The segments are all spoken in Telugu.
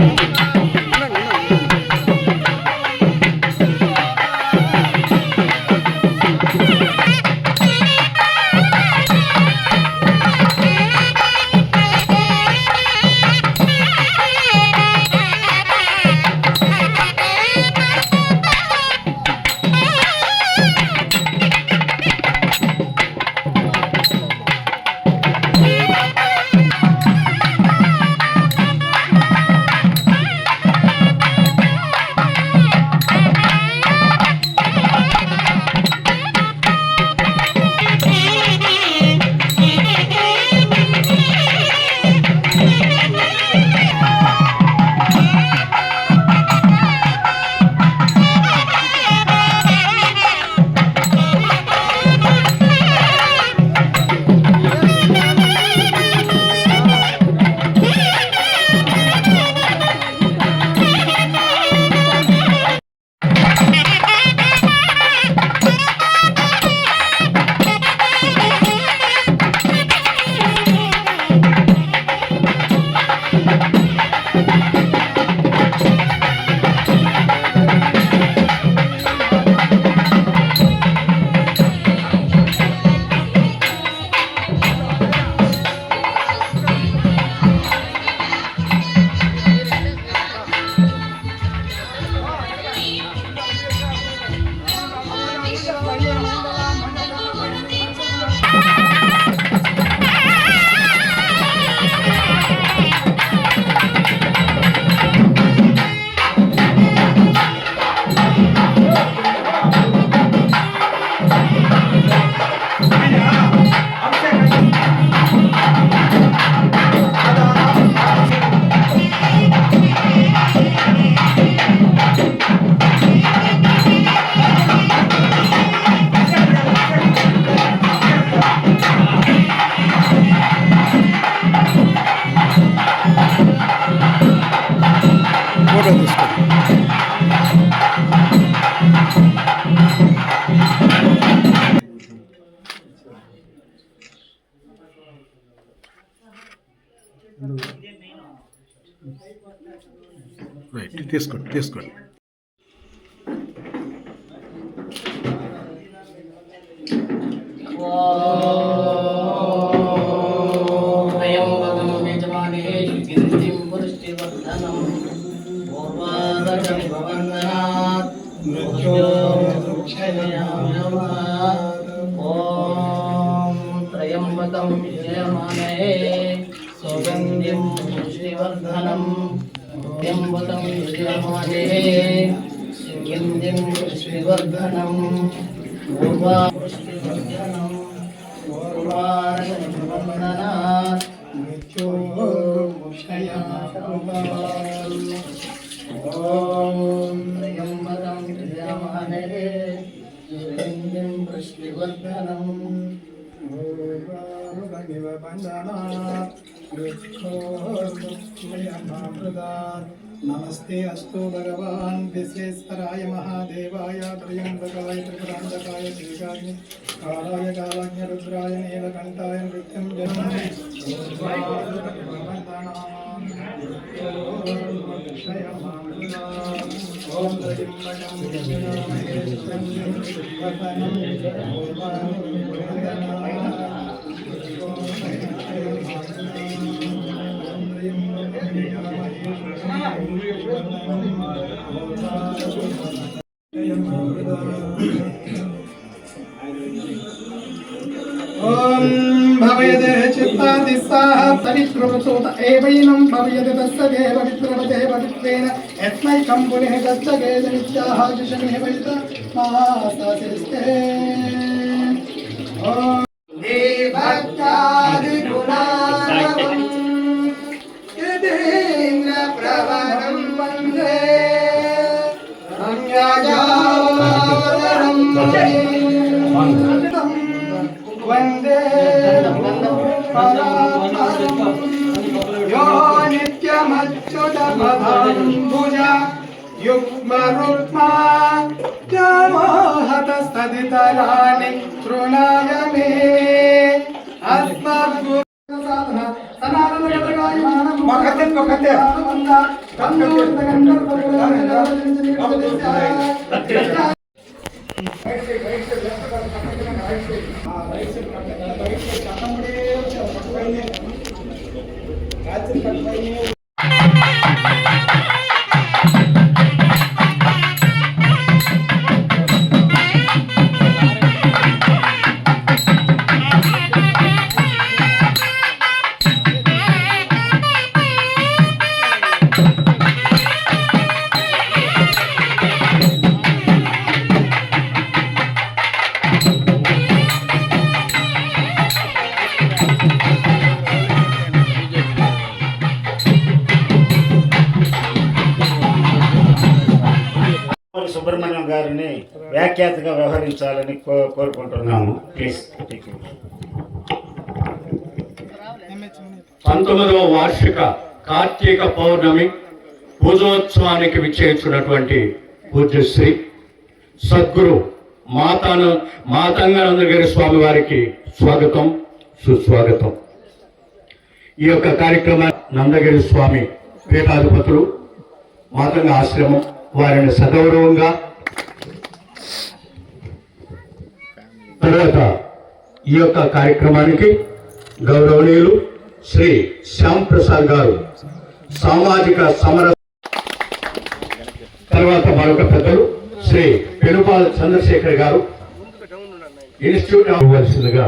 Música తీసుకోండి తీసుకోండి. नमस्ते अस्तु भगवान् विश्वेश्वराय महादेवाय त्र्यम्बकाय त्रिपुरान्तकाय श्रीकाग्नि कालाय कालाज्ञ रुद्राय नीलकण्ठाय नृत्यं जन्मे ॐ भवेदे चित्तादिस्साः परिक्रमसूत एवैनं भवेदे तस्य देव विप्रभते पवित्रेण यस्मैकं पुनः गच्छगेदनित्याः जुषमे वैतमासस्ते ॐ देवत्यादि यो नित्यमच्युतमभम्बुजा युग्मरुक्मा जमोहतस्तदितलानि तृणाय मे अस्मद्गुरु मखते मखते राइट से राइट से राज्य पटवारी సుబ్రహ్మణ్యం గారిని వ్యాఖ్యాతగా వ్యవహరించాలని కో- కోరుకుంటున్నాము. ప్లీజ్ పంతొమ్మిదవ వార్షిక కార్తీక పౌర్ణమి పూజోత్సవానికి విచ్చేస్తున్నటువంటి పూజ్యశ్రీ సద్గురు మాతాను మాతంగానందగిరి స్వామి వారికి స్వాగతం సుస్వాగతం. ఈ యొక్క కార్యక్రమం నందగిరి స్వామి పీఠాధిపతులు మాతంగ ఆశ్రమం వారిని సగౌరవంగా తర్వాత ఈ యొక్క కార్యక్రమానికి గౌరవనీయులు శ్రీ శ్యామ్ ప్రసాద్ గారు సామాజిక సమర తర్వాత మరొక పెద్దలు శ్రీ పెనుపాల్ చంద్రశేఖర్ గారు ఇన్స్టిట్యూట్ అవ్వవలసిందిగా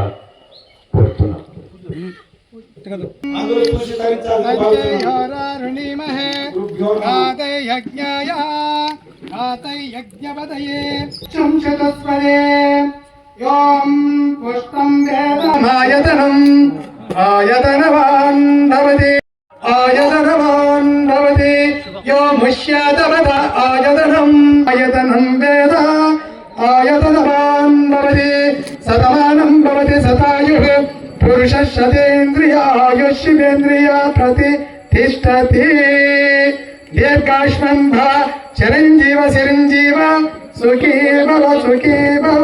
కోరుతున్నాం. అందరూ ఆయతనం తరించాలని అజ్ఞేయారుణీమహే ఆయతనవాన్ భవతి ఆయతనవాన్ భవతి. యో ముష్యాతవద ఆయతనం ఆయతనం వేద ఆయతనవాన్ భవతి. సతమానం భవతి సతాయు పురుష శతేంద్రియాయుష్యేంద్రియ ప్రతి తిష్టతి దీర్ఘాశ్వం భవ చిరంజీవ చిరంజీవ సుఖీ భవ సుఖీ భవ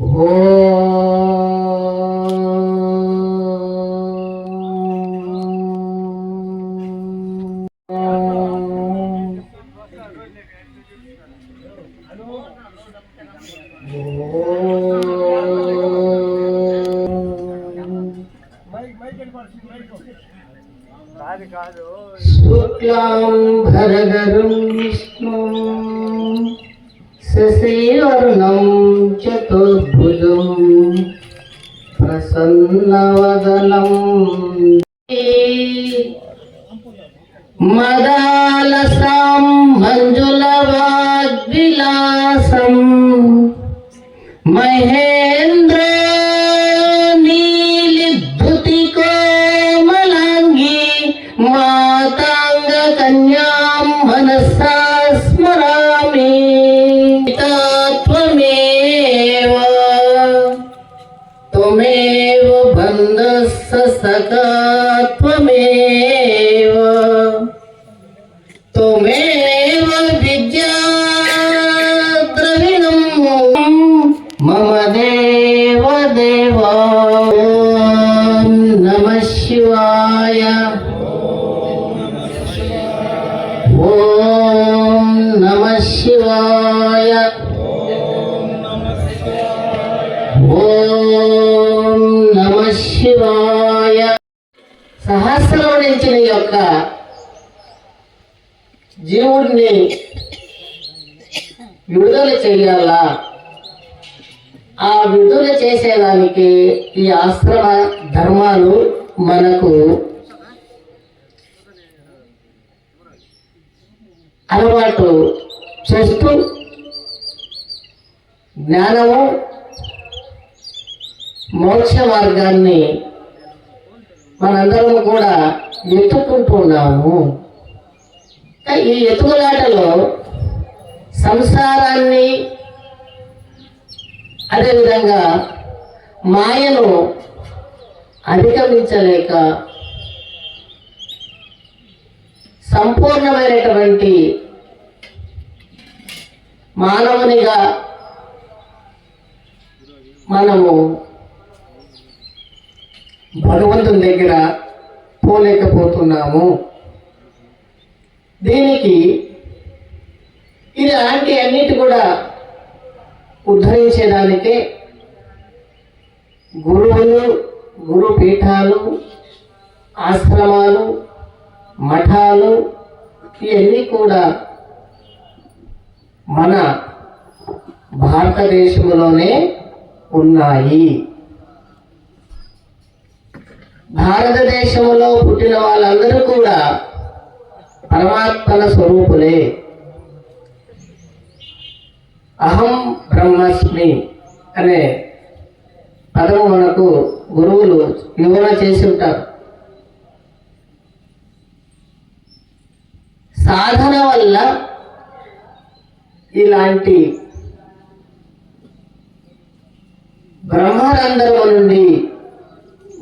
మంది ప్రసన్నవదనం మదాలసాం మంజులవాగ్విలాసం మహేంద్ర సఖా త్వమేవ సహస్రవడించిన యొక్క జీవుడిని విడుదల చేయాలా? ఆ విడుదల చేసేదానికి ఈ ఆశ్రమ ధర్మాలు మనకు అలవాటు చేస్తూ జ్ఞానము మోక్ష మార్గాన్ని మనందరం కూడా ఎత్తుకుంటున్నాము ఈ ఎత్తుకులాటలో సంసారాన్ని అదేవిధంగా మాయను అధిగమించలేక సంపూర్ణమైనటువంటి మానవునిగా మనము భగవంతుని దగ్గర పోలేకపోతున్నాము దీనికి ఇలాంటి అన్నిటి కూడా ఉద్ధరించేదానికే గురువులు గురు పీఠాలు ఆశ్రమాలు మఠాలు ఇవన్నీ కూడా మన భారతదేశంలోనే ఉన్నాయి. భారతదేశంలో పుట్టిన వాళ్ళందరూ కూడా పరమాత్మల స్వరూపులే. అహం బ్రహ్మస్మి అనే పదము మనకు గురువులు వివరణ చేసి ఉంటారు. సాధన వల్ల ఇలాంటి బ్రహ్మరంధ్రము నుండి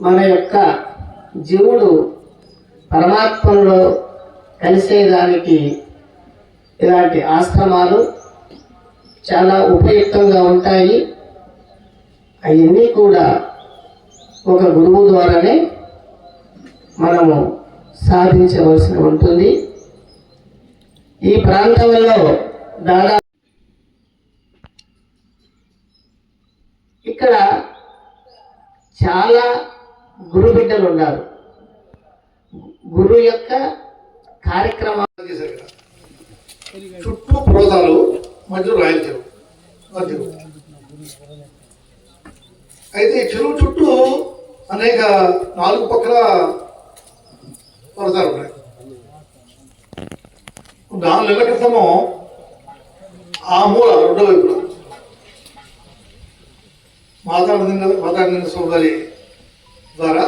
మన యొక్క జీవుడు పరమాత్మలో కలిసేదానికి ఇలాంటి ఆశ్రమాలు చాలా ఉపయుక్తంగా ఉంటాయి. అవన్నీ కూడా ఒక గురువు ద్వారానే మనము సాధించవలసి ఉంటుంది. ఈ ప్రాంతంలో దాదాపు ఇక్కడ చాలా గురు బిడ్డలు ఉన్నారు. గురువు యొక్క కార్యక్రమాలు చేశారు చుట్టూ ప్రోదాలు మధ్యలో రాయల చెరువు ఆ అయితే ఈ చెరువు చుట్టూ అనేక నాలుగు పక్కల పర్వతాలు ఉన్నాయి. నాలుగు నెలల క్రితము ఆ మూల రెండో వైపున మాతాడిన మాతాడిన సోదరి ద్వారా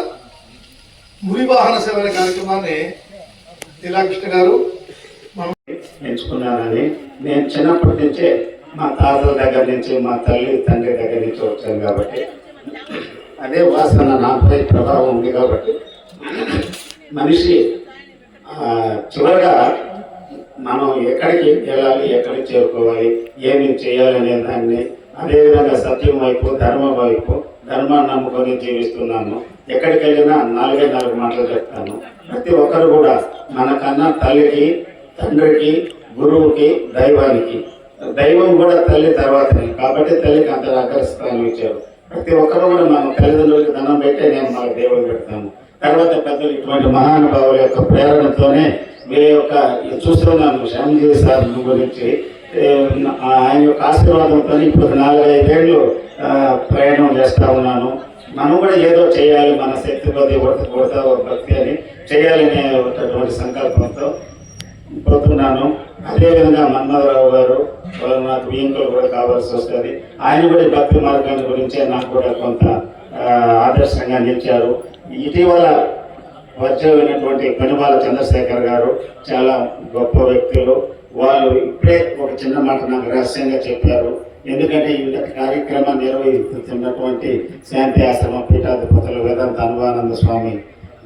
మురివాహన సేవ అనే కార్యక్రమాన్ని నీలాకృష్ణ గారు ఎంచుకున్నానని నేను చిన్నప్పటి నుంచే మా తాతల దగ్గర నుంచి మా తల్లి తండ్రి దగ్గర నుంచి వచ్చాను కాబట్టి అదే వాసన నాపై ప్రభావం ఉంది కాబట్టి మనిషి చివరిగా మనం ఎక్కడికి వెళ్ళాలి ఎక్కడికి చేరుకోవాలి ఏమి చేయాలనే దాన్ని అదేవిధంగా సత్యం వైపు ధర్మం వైపు ధర్మాన్ని నమ్ముకొని జీవిస్తున్నాను ఎక్కడికి వెళ్ళినా నాలుగే నాలుగు మాటలు చెప్తాను. ప్రతి ఒక్కరు కూడా మనకన్నా తల్లికి తండ్రికి గురువుకి దైవానికి. దైవం కూడా తల్లి తర్వాతనే. కాబట్టి తల్లికి అంత అగ్రస్థానం ఇచ్చారు. ప్రతి ఒక్కరు కూడా మన తల్లిదండ్రులకి ధనం పెట్టే నేను మాకు దేవుడు పెడతాను. తర్వాత పెద్దలు ఇటువంటి మహానుభావుల యొక్క ప్రేరణతోనే మీ యొక్క చూస్తున్నాను శ్యామజీ సార్ గురించి. ఆయన యొక్క ఆశీర్వాదంతో ఇప్పుడు నాలుగైదేళ్ళు ప్రయాణం చేస్తా ఉన్నాను. మనం కూడా ఏదో చేయాలి మన శక్తి కొద్ది కొడతా భక్తి అని చేయాలనేటటువంటి సంకల్పంతో పోతున్నాను అదేవిధంగా మన్మధరావు గారు వాళ్ళు నాకు బియ్యంకులు కూడా కావాల్సి వస్తుంది. ఆయన కూడా భక్తి మార్గాన్ని గురించే నాకు కూడా కొంత ఆదర్శంగా నిలిచారు. ఇటీవల వచ్చేటువంటి పెనుమాల చంద్రశేఖర్ గారు చాలా గొప్ప వ్యక్తులు. వాళ్ళు ఇప్పుడే ఒక చిన్న మాట నాకు రహస్యంగా చెప్పారు. ఎందుకంటే ఇంత కార్యక్రమం నిర్వహిస్తున్నటువంటి శాంతి ఆశ్రమ పీఠాధిపతులు వేదాంత అనుభవానంద స్వామి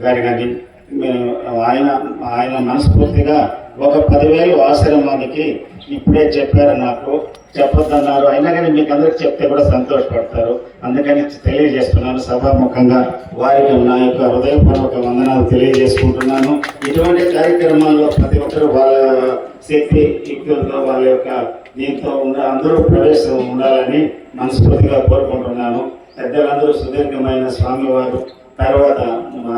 గారి కానీ మేము ఆయన ఆయన మనస్ఫూర్తిగా ఒక పదివేలు ఆశ్రమానికి ఇప్పుడే చెప్పారు నాకు. చెప్పొద్దన్నారు. అయినా కానీ మీకు అందరికి చెప్తే కూడా సంతోషపడతారు. అందుకని తెలియజేస్తున్నాను. సభాముఖంగా వారికి నా యొక్క హృదయపూర్వక వందనాలు తెలియజేసుకుంటున్నాను. ఇటువంటి కార్యక్రమాల్లో ప్రతి ఒక్కరు వాళ్ళ శక్తి యుక్తులతో వాళ్ళ యొక్క దీంతో ఉన్న అందరూ ప్రవేశం ఉండాలని మనస్ఫూర్తిగా కోరుకుంటున్నాను. పెద్దలందరూ సుదీర్ఘమైన స్వామివారు. తర్వాత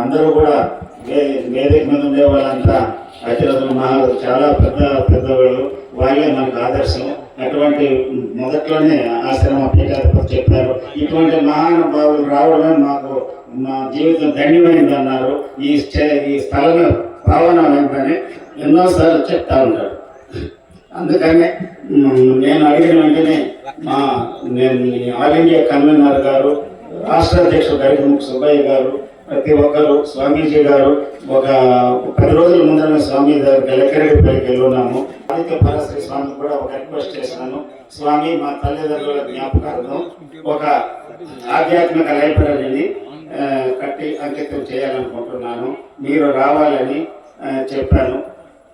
అందరూ కూడా వే- వేదిక మీద ఉండే వాళ్ళంతా అతిరథులు మహారాజు చాలా పెద్ద పెద్దవాళ్ళు. వాళ్ళే మనకు ఆదర్శం. అటువంటి మొదట్లోనే ఆశ్రమ పీఠాధిపతి చెప్పారు. ఇటువంటి మహానుభావులు రావడమే మాకు మా జీవితం ధన్యమైంది అన్నారు ఈ స్థలం భావన స్థలమే పావనమైందని ఎన్నోసార్లు చెప్తా ఉంటారు. అందుకనే నేను అడిగిన వెంటనే మా నేను ఆల్ ఇండియా కన్వీనర్ గారు రాష్ట్ర అధ్యక్షుడు గరికముఖ సుబ్బయ్య గారు ప్రతి ఒక్కరు స్వామీజీ గారు ఒక పది రోజుల ముందర స్వామి దగ్గర గెలకెరడిపల్లికి వెళ్ళున్నాము. ఆదిత్య పరశ్రీ స్వామి కూడా ఒక రిక్వెస్ట్ చేశాను. స్వామి మా తల్లిదండ్రుల జ్ఞాపకార్థం ఒక ఆధ్యాత్మిక లైబ్రరీని కట్టి అంకితం చేయాలనుకుంటున్నాను. మీరు రావాలని చెప్పాను.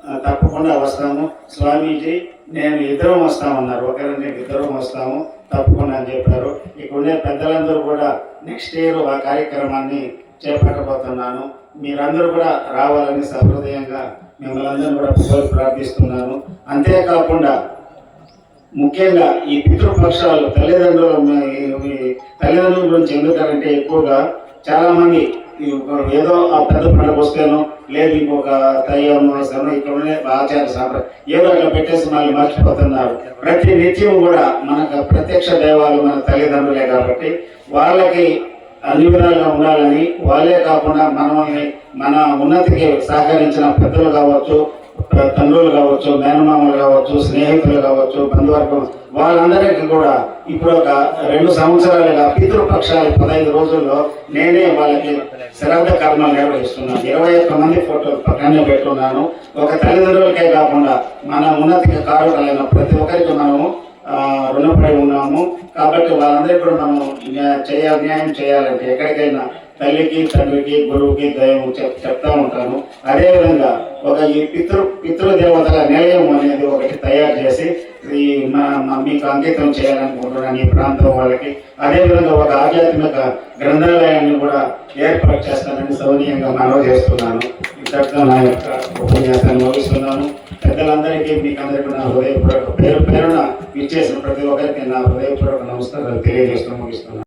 తప్పకుండా వస్తాము. స్వామీజీ నేను ఇద్దరం వస్తామన్నారు. ఒకరిని ఇద్దరం వస్తాము. తప్పకుండా అని చెప్పారు. ఇక్కడ ఉండే పెద్దలందరూ కూడా నెక్స్ట్ ఇయర్ ఆ కార్యక్రమాన్ని చేపట్టబోతున్నాను. మీరందరూ కూడా రావాలని సహృదయంగా మిమ్మల్ని అందరూ కూడా ప్రార్థిస్తున్నాను. అంతేకాకుండా ముఖ్యంగా ఈ పితృపక్షాలు తల్లిదండ్రుల తల్లిదండ్రుల గురించి ఎందుకంటే ఎక్కువగా చాలామంది ఏదో ఆ పెద్ద పండుగ వస్తేనో లేదు ఇంకొక తయ్యం ఇక్కడ ఆచార సాంప్రదాయం ఏదో అట్లా పెట్టేసి మర్చిపోతున్నారు. ప్రతి నిత్యం కూడా మనకు ప్రత్యక్ష దైవాలు మన తల్లిదండ్రులే కాబట్టి వాళ్ళకి అన్ని విధాలుగా ఉండాలని వాళ్ళే కాకుండా మనల్ని మన ఉన్నతికి సహకరించిన పెద్దలు కావచ్చు తండ్రులు కావచ్చు మేనమామలు కావచ్చు స్నేహితులు కావచ్చు బంధువర్గం వాళ్ళందరికీ కూడా ఇప్పుడు ఒక రెండు సంవత్సరాలుగా పితృపక్షాలు పదహైదు రోజుల్లో నేనే వాళ్ళకి శ్రాద్ధ కర్మలు నిర్వహిస్తున్నాను. ఇరవై ఒక్క మంది ఫోటోలు పక్కనే పెట్టున్నాను. ఒక తల్లిదండ్రులకే కాకుండా మన ఉన్నతికి కారుకలైన ప్రతి ఒక్కరికి మనము రుణపడి ఉన్నాము. కాబట్టి వాళ్ళందరికీ కూడా మనం చేయాలి చేయ న్యాయం చేయాలంటే ఎక్కడికైనా తల్లికి తండ్రికి గురువుకి దైవం చెప్ చెప్తా ఉంటాను. అదేవిధంగా ఒక ఈ పితృ పితృదేవతల నిలయం అనేది ఒకటి తయారు చేసి ఈ మా మా- మీకు అంకితం చేయాలనుకుంటున్నాను ఈ ప్రాంతం వాళ్ళకి. అదేవిధంగా ఒక ఆధ్యాత్మిక గ్రంథాలయాన్ని కూడా ఏర్పాటు చేస్తానని సౌనీయంగా మనవి చేస్తున్నాను. ఇంతటితో నా యొక్క ఉపన్యాసాన్ని ముగిస్తున్నాను. పెద్దలందరికీ మీకు అందరికీ నా హృదయపూర్వక పేరు పేరున ఇచ్చేసిన ప్రతి ఒక్కరికి నా హృదయపూర్వక నమస్కారాలు తెలియజేస్తూ ముగిస్తున్నాను.